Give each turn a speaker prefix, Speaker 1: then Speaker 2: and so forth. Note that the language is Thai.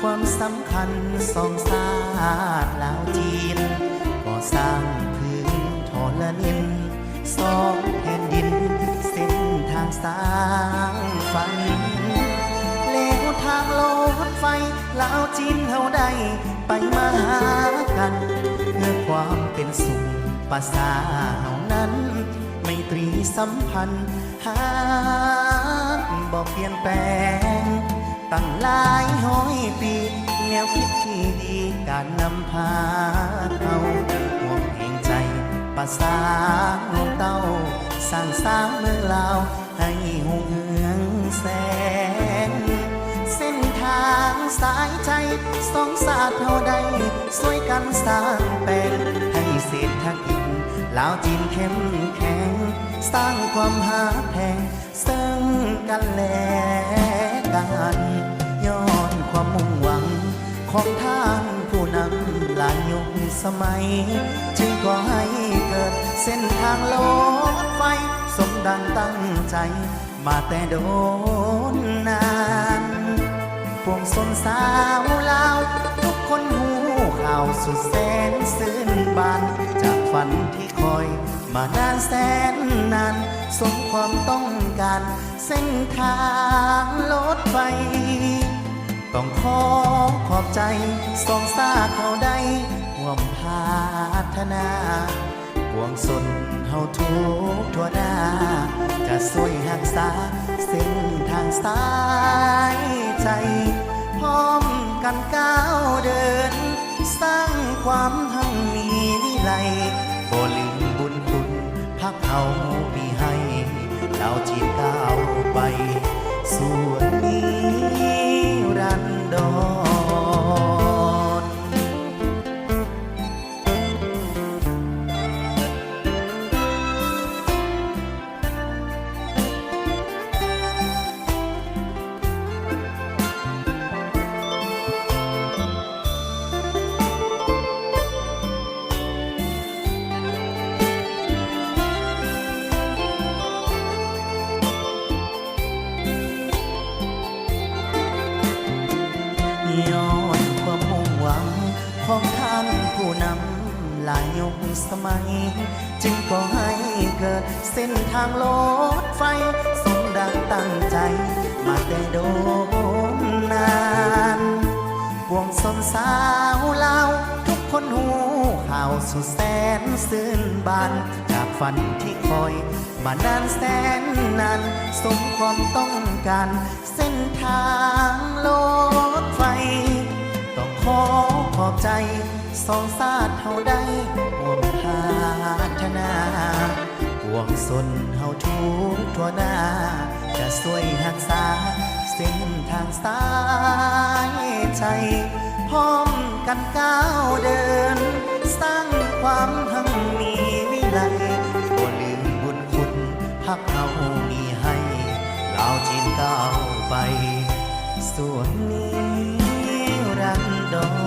Speaker 1: ความสำคัญสองชาสติลาวจีนก่อสร้างพื้นทอละนินสองแผ่นดิน เส้นทางสร้างฝันแล้วทางโลดไฟลาวจีนเฮาได้ไปมาหากัน เพื่อความเป็นสุขภาษาเฮานั้น ไม่ตรีสัมพันธ์หาบอกเปลี่ยนแปลง ตั้งหลายห้อยปี แนวคิดที่ดีการนำพาเขาห่วงแห่งใจภาษาลงเต้า สร้างสร้างเมืองลาว ให้หงเหืองแสงเส้นทางสายใจสองศาสตร์เท่าใดสวยกันสร้างแปลงให้เศรษฐกิจลาวจีนเข้มแข็ง สร้างความหาแพงซึ่งกันและ กันย้อนความมุ่งหวัง ของท่านผู้นำหลายยุคสมัย จึงก็ให้เกิดเส้นทางรถไฟ สมดังตั้งใจ มาแต่โดนนานพวงสนสาวลาว ทุกคนหูข่าวสุดแสนซื่นบาน จากฝันที่คอยมานานแสนนาน สมความต้องการเส้นทาง ขอขอบใจสองซาเขาได้ห่วมพาธนาห่วงสนเฮาทุกทั่วหน้า จะสวยหักษาเส้นทางสายใจ พร้อมกันก้าวเดิน สร้างความหั่งมีวิไลบ่ลืมบุญคุณพักเขามีให้เราจีนก้าวไปส่วน ย้อนความมุ่งหวังของท่านผู้นำหลายยุคสมัย จึงก็ให้เกิดเส้นทางรถไฟ สมดังตั้งใจ มาแต่โดนนานพวงสนสาวเล่าทุกคนหูข่าวสุดแสนซื่นบาน จากฝันที่คอย มานานแสนนาน สมความต้องการเส้นทางรถ ไฟ ต้องขอขอบใจสองศาสตร์เฮาได้ห่วมพาธนาห่วงสนเฮาทุกทั่วหน้า จะสวยหักษา เส้นทางสายใจ พร้อมกันก้าวเดิน สร้างความหัง ก้